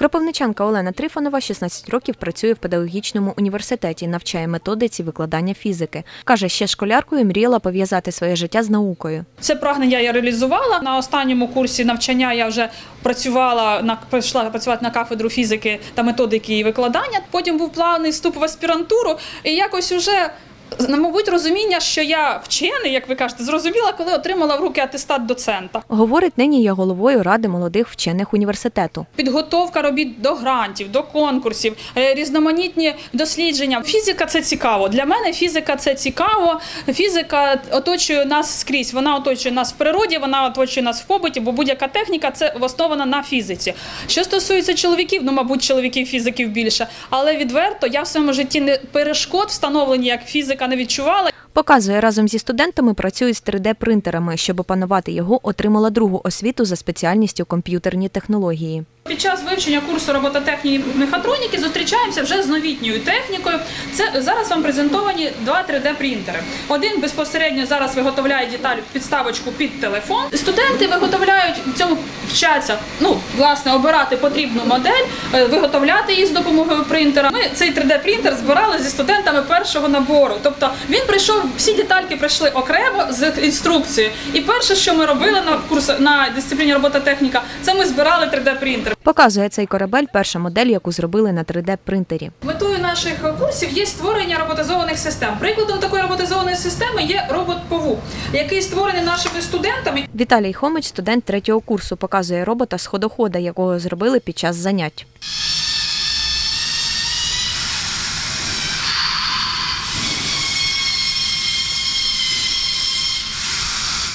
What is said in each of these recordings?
Кропивничанка Олена Трифонова 16 років працює в педагогічному університеті, навчає методиці викладання фізики. Каже, ще школяркою мріяла пов'язати своє життя з наукою. Це прагнення я реалізувала. На останньому курсі навчання я вже працювала на пішла працювати на кафедру фізики та методики і викладання. Потім був плавний вступ в аспірантуру, і якось уже. На, Мабуть, розуміння, що я вчений, як ви кажете, зрозуміла, коли отримала в руки атестат доцента. Говорить, нині є головою ради молодих вчених університету. Підготовка робіт до грантів, до конкурсів, е, різноманітні дослідження. Фізика це цікаво. Для мене фізика це цікаво. Фізика оточує нас скрізь. Вона оточує нас в природі, вона оточує нас в побуті, бо будь-яка техніка це основана на фізиці. Що стосується чоловіків, ну мабуть, чоловіків фізиків більше, але відверто я в своєму житті не перешкод встановлені як фізика не відчувала. Показує, разом зі студентами працюють з 3D-принтерами. Щоб опанувати його, отримала другу освіту за спеціальністю комп'ютерні технології. Під час вивчення курсу робототехніки мехатроніки зустрічаємося вже з новітньою технікою. Це зараз вам презентовані два 3D-принтери. Один безпосередньо зараз виготовляє деталь підставочку під телефон. Студенти виготовляють цьому вчаться, ну власне, обирати потрібну модель, е, виготовляти її з допомогою принтера. Ми цей 3D-принтер збирали зі студентами першого набору. Тобто він прийшов, всі детальки прийшли окремо з інструкцією. І перше, що ми робили на курсі на дисципліні робототехніка, це ми збирали 3D-принтер. Показує цей корабель перша модель, яку зробили на 3D-принтері. Метою наших курсів є створення роботизованих систем. Прикладом такої роботизованої системи є робот-павук, який створений нашими студентами. Віталій Хомич, студент третього курсу, показує робота з ходохода, якого зробили під час занять.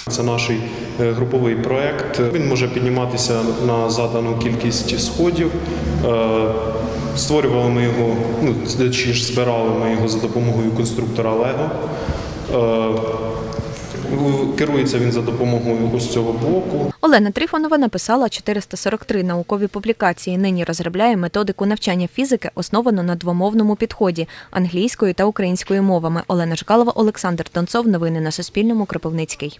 Це наш е, груповий проект. Він може підніматися на задану кількість сходів. Е, Створювали ми його, ну чи ж збирали ми його за допомогою конструктора Лего. Е, Керується він за допомогою ось цього блоку. Олена Трифонова написала 443 наукові публікації. Нині розробляє методику навчання фізики, основану на двомовному підході англійською та українською мовами. Олена Жкалова, Олександр Донцов. Новини на Суспільному. Кропивницький.